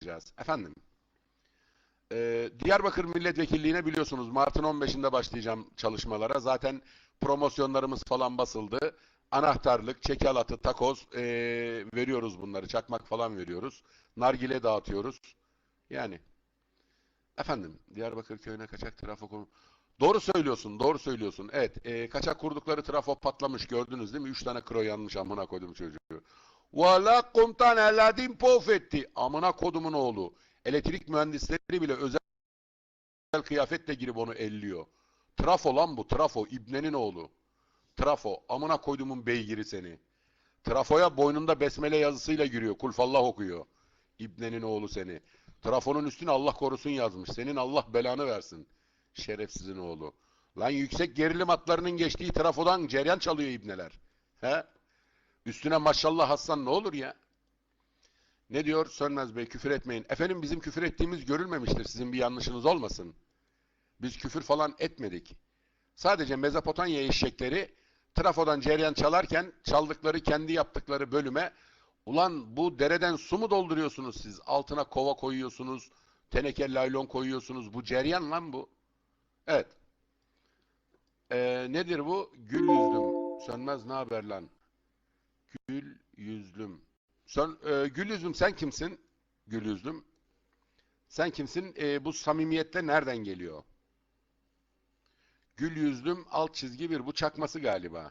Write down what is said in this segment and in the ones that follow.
yapacağız. Efendim. Ee, Diyarbakır Milletvekilliğine biliyorsunuz Mart'ın 15'inde başlayacağım çalışmalara. Zaten promosyonlarımız falan basıldı. Anahtarlık, çekel atı, takoz ee, veriyoruz bunları. Çakmak falan veriyoruz. Nargile dağıtıyoruz. Yani. Efendim, Diyarbakır köyüne kaçak trafo. Doğru söylüyorsun, doğru söylüyorsun. Evet, ee, kaçak kurdukları trafo patlamış gördünüz değil mi? Üç tane kro yanmış amına koydum çocuğu. Valla komutan eladim pof etti. Amına kodumun oğlu. Elektrik mühendisleri bile özel kıyafetle girip onu elliyor. Trafo lan bu, trafo. İbnenin oğlu. Trafo. Amına koydumun beygiri seni. Trafoya boynunda besmele yazısıyla giriyor. Kulfallah okuyor. İbnenin oğlu seni. Trafonun üstüne Allah korusun yazmış. Senin Allah belanı versin. Şerefsizin oğlu. Lan yüksek gerilim hatlarının geçtiği trafodan ceryan çalıyor ibneler. He? Üstüne maşallah Hasan ne olur ya? Ne diyor Sönmez Bey küfür etmeyin. Efendim bizim küfür ettiğimiz görülmemiştir. Sizin bir yanlışınız olmasın. Biz küfür falan etmedik. Sadece Mezopotamya eşekleri trafodan ceryan çalarken çaldıkları kendi yaptıkları bölüme ulan bu dereden su mu dolduruyorsunuz siz? Altına kova koyuyorsunuz. Teneke laylon koyuyorsunuz. Bu ceryan lan bu. Evet. Ee, nedir bu? Gül yüzdüm. Sönmez ne haber lan? Gül yüzlüm. Sen, e, Gül yüzlüm sen kimsin? Gül yüzlüm. Sen kimsin? E, bu samimiyette nereden geliyor? Gül yüzlüm alt çizgi bir. Bu çakması galiba.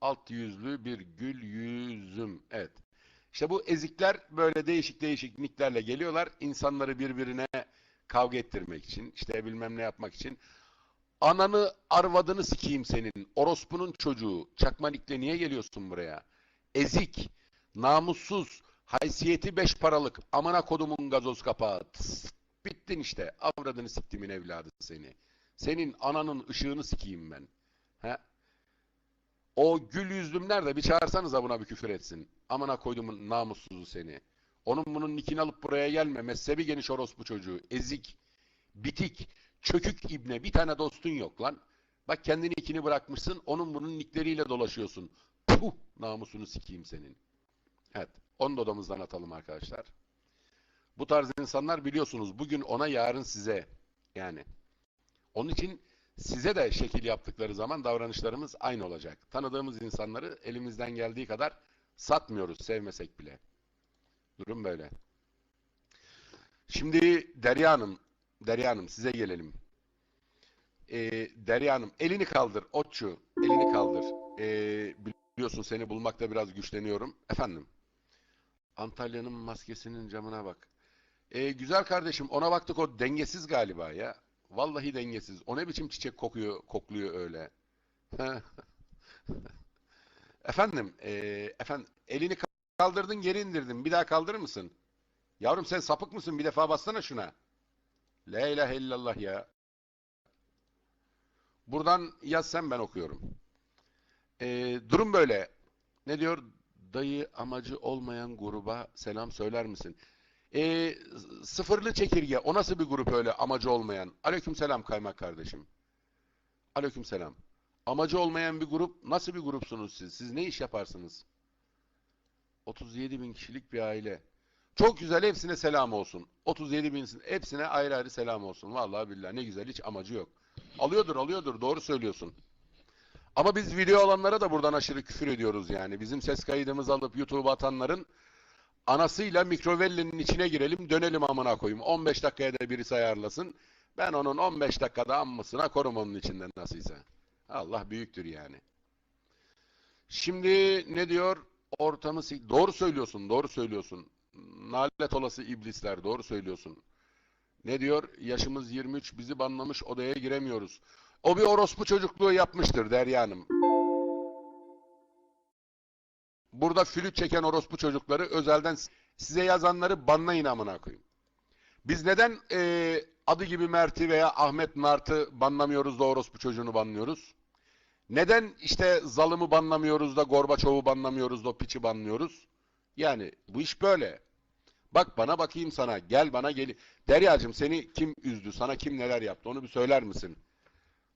Alt yüzlü bir gül yüzüm. Evet. İşte bu ezikler böyle değişik değişik nicklerle geliyorlar. İnsanları birbirine kavga ettirmek için, işte bilmem ne yapmak için. Ananı arvadını sikeyim senin. Orospunun çocuğu. Çakma nickle niye geliyorsun buraya? Ezik, namussuz, haysiyeti beş paralık, amana kodumun gazoz kapağı. Tıs, bittin işte. Avradını siktimin evladı seni. Senin ananın ışığını sikeyim ben. He? O gül yüzlüm nerede? Bir çağırsanıza buna bir küfür etsin. Amına koydumun namussuzu seni. Onun bunun nikini alıp buraya gelme. Mezhebi geniş orospu çocuğu. Ezik, bitik, çökük ibne. Bir tane dostun yok lan. Bak kendini ikini bırakmışsın. Onun bunun nikleriyle dolaşıyorsun. Puh! Namusunu sikeyim senin. Evet. Onu da odamızdan atalım arkadaşlar. Bu tarz insanlar biliyorsunuz bugün ona yarın size. Yani. Onun için size de şekil yaptıkları zaman davranışlarımız aynı olacak. Tanıdığımız insanları elimizden geldiği kadar satmıyoruz sevmesek bile. Durum böyle. Şimdi Derya Hanım, Derya Hanım size gelelim. Ee, Derya Hanım elini kaldır, otçu, elini kaldır. Ee, biliyorsun seni bulmakta biraz güçleniyorum. Efendim, Antalya'nın maskesinin camına bak. Ee, güzel kardeşim ona baktık o dengesiz galiba ya. Vallahi dengesiz. O ne biçim çiçek kokuyor, kokluyor öyle. efendim, e, efendim elini kaldırdın geri indirdin. Bir daha kaldırır mısın? Yavrum sen sapık mısın? Bir defa bassana şuna. La ilahe illallah ya. Buradan yaz sen ben okuyorum. E, durum böyle. Ne diyor? Dayı amacı olmayan gruba selam söyler misin? E, sıfırlı çekirge. O nasıl bir grup öyle amacı olmayan? Aleykümselam kaymak kardeşim. Aleykümselam. Amacı olmayan bir grup. Nasıl bir grupsunuz siz? Siz ne iş yaparsınız? 37 bin kişilik bir aile. Çok güzel. Hepsine selam olsun. 37 bin hepsine ayrı ayrı selam olsun. Vallahi billahi ne güzel. Hiç amacı yok. Alıyordur alıyordur. Doğru söylüyorsun. Ama biz video alanlara da buradan aşırı küfür ediyoruz yani. Bizim ses kaydımızı alıp YouTube'a atanların anasıyla mikrovellenin içine girelim dönelim amına koyayım. 15 dakikaya da birisi ayarlasın. Ben onun 15 dakikada ammasına korum onun içinden nasılsa. Allah büyüktür yani. Şimdi ne diyor? Ortamı doğru söylüyorsun, doğru söylüyorsun. Nalet olası iblisler, doğru söylüyorsun. Ne diyor? Yaşımız 23, bizi banlamış, odaya giremiyoruz. O bir orospu çocukluğu yapmıştır Derya Hanım. Burada flüt çeken orospu çocukları özelden size yazanları banlayın amına koyayım. Biz neden e, adı gibi Mert'i veya Ahmet Nart'ı banlamıyoruz da orospu çocuğunu banlıyoruz? Neden işte zalımı banlamıyoruz da Gorbaçov'u banlamıyoruz da piçi banlıyoruz? Yani bu iş böyle. Bak bana bakayım sana. Gel bana gel. Deryacığım seni kim üzdü? Sana kim neler yaptı? Onu bir söyler misin?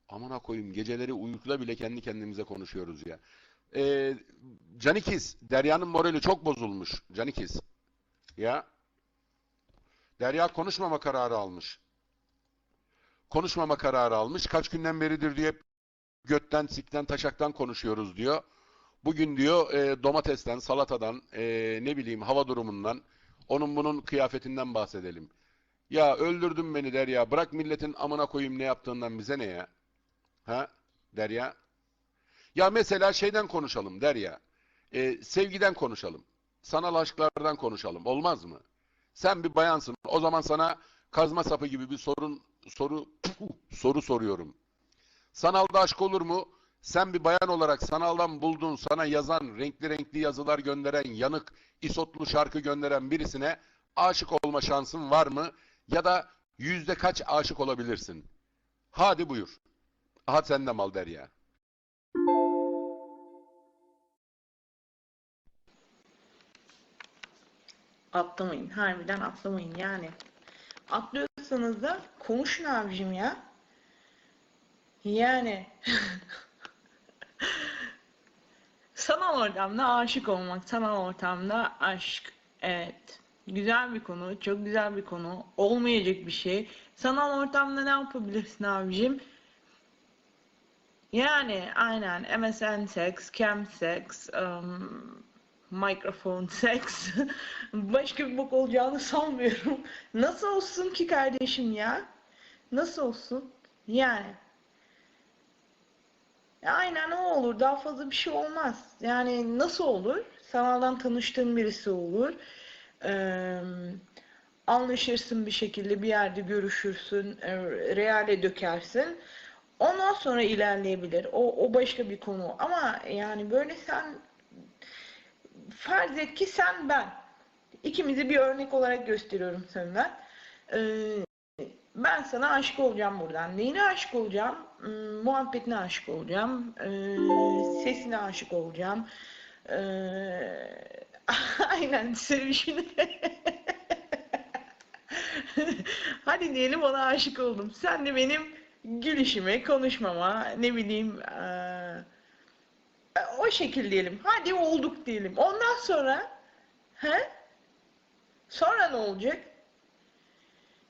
Amına koyayım geceleri uykuda bile kendi kendimize konuşuyoruz ya. Ee, Canikiz, Derya'nın morali çok bozulmuş. Canikiz. Ya. Derya konuşmama kararı almış. Konuşmama kararı almış. Kaç günden beridir diye götten, sikten, taşaktan konuşuyoruz diyor. Bugün diyor e, domatesten, salatadan, e, ne bileyim hava durumundan, onun bunun kıyafetinden bahsedelim. Ya öldürdün beni Derya. Bırak milletin amına koyayım ne yaptığından bize ne ya? Ha? Derya. Ya mesela şeyden konuşalım Derya. E, sevgiden konuşalım. Sanal aşklardan konuşalım. Olmaz mı? Sen bir bayansın. O zaman sana kazma sapı gibi bir sorun soru soru soruyorum. Sanalda aşk olur mu? Sen bir bayan olarak sanaldan bulduğun, sana yazan, renkli renkli yazılar gönderen, yanık, isotlu şarkı gönderen birisine aşık olma şansın var mı? Ya da yüzde kaç aşık olabilirsin? Hadi buyur. Aha sen de mal Derya. Atlamayın. Harbiden atlamayın yani. Atlıyorsanız da konuşun abicim ya. Yani sanal ortamda aşık olmak, sanal ortamda aşk. Evet. Güzel bir konu, çok güzel bir konu. Olmayacak bir şey. Sanal ortamda ne yapabilirsin abicim? Yani aynen MSN sex, cam sex, um, mikrofon sex. Başka bir bok olacağını sanmıyorum. Nasıl olsun ki kardeşim ya? Nasıl olsun? Yani. Ya Aynen o olur. Daha fazla bir şey olmaz. Yani nasıl olur? Sanaldan tanıştığın birisi olur. Eee, anlaşırsın bir şekilde bir yerde görüşürsün. e, Reale dökersin. Ondan sonra ilerleyebilir. O, o başka bir konu. Ama yani böyle sen farz et ki sen ben. İkimizi bir örnek olarak gösteriyorum senden. Ee, ben sana aşık olacağım buradan. Neyine aşık olacağım? Hmm, muhabbetine aşık olacağım. Ee, sesine aşık olacağım. Ee, aynen sevişine. Hadi diyelim ona aşık oldum. Sen de benim gülüşüme, konuşmama, ne bileyim eee, o şekil diyelim. Hadi olduk diyelim. Ondan sonra he? Sonra ne olacak?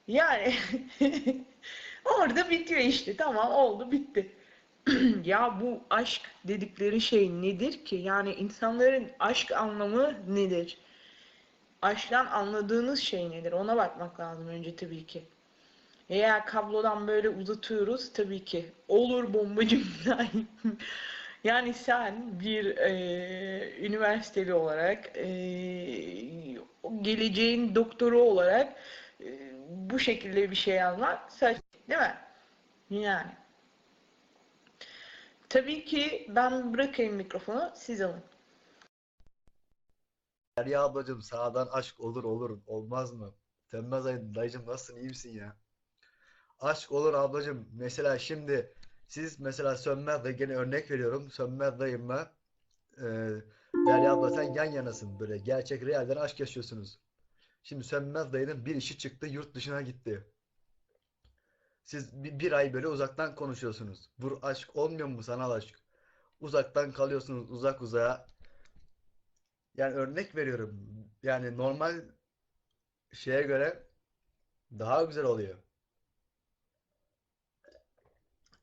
Yani orada bitiyor işte. Tamam oldu bitti. Ya bu aşk dedikleri şey nedir ki? Yani insanların aşk anlamı nedir? Aşktan anladığınız şey nedir? Ona bakmak lazım önce tabii ki. Eğer kablodan böyle uzatıyoruz tabii ki. Olur bombacım. Yani sen bir e, üniversiteli olarak e, geleceğin doktoru olarak bu şekilde bir şey almak saçma değil mi? Yani. Tabii ki ben bırakayım mikrofonu siz alın. Derya ablacığım sağdan aşk olur olur olmaz mı? Sönmez ayın dayıcım nasılsın iyi misin ya? Aşk olur ablacığım. Mesela şimdi siz mesela Sönmez dayı gene örnek veriyorum. Sönmez dayımla e, Derya abla sen yan yanasın böyle gerçek realden aşk yaşıyorsunuz. Şimdi Sönmez dayının bir işi çıktı yurt dışına gitti. Siz bir, ay böyle uzaktan konuşuyorsunuz. Bu aşk olmuyor mu sanal aşk? Uzaktan kalıyorsunuz uzak uzağa. Yani örnek veriyorum. Yani normal şeye göre daha güzel oluyor.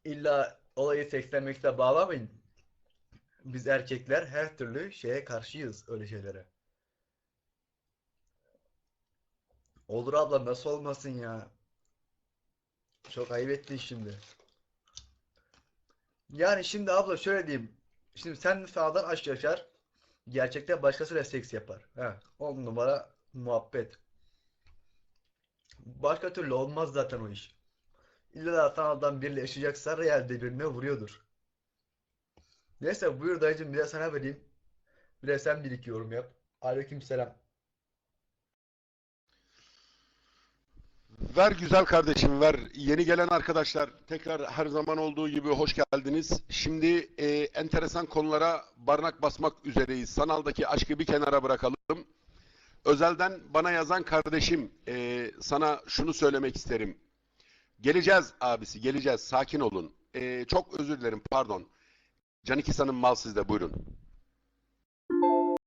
İlla olayı sekslenmekle bağlamayın. Biz erkekler her türlü şeye karşıyız öyle şeylere. Olur abla nasıl olmasın ya? Çok ayıp ettin şimdi. Yani şimdi abla şöyle diyeyim. Şimdi sen sağdan aşk yaşar. Gerçekten başkasıyla seks yapar. He, on numara muhabbet. Başka türlü olmaz zaten o iş. İlla da sanaldan biriyle yaşayacaksa realde birine vuruyordur. Neyse buyur dayıcım bir de sana vereyim. Bir de sen bir iki yorum yap. Aleykümselam. Ver güzel kardeşim ver. Yeni gelen arkadaşlar tekrar her zaman olduğu gibi hoş geldiniz. Şimdi e, enteresan konulara barnak basmak üzereyiz. Sanaldaki aşkı bir kenara bırakalım. Özelden bana yazan kardeşim e, sana şunu söylemek isterim. Geleceğiz abisi geleceğiz sakin olun. E, çok özür dilerim pardon. Canikisa'nın mal sizde buyurun.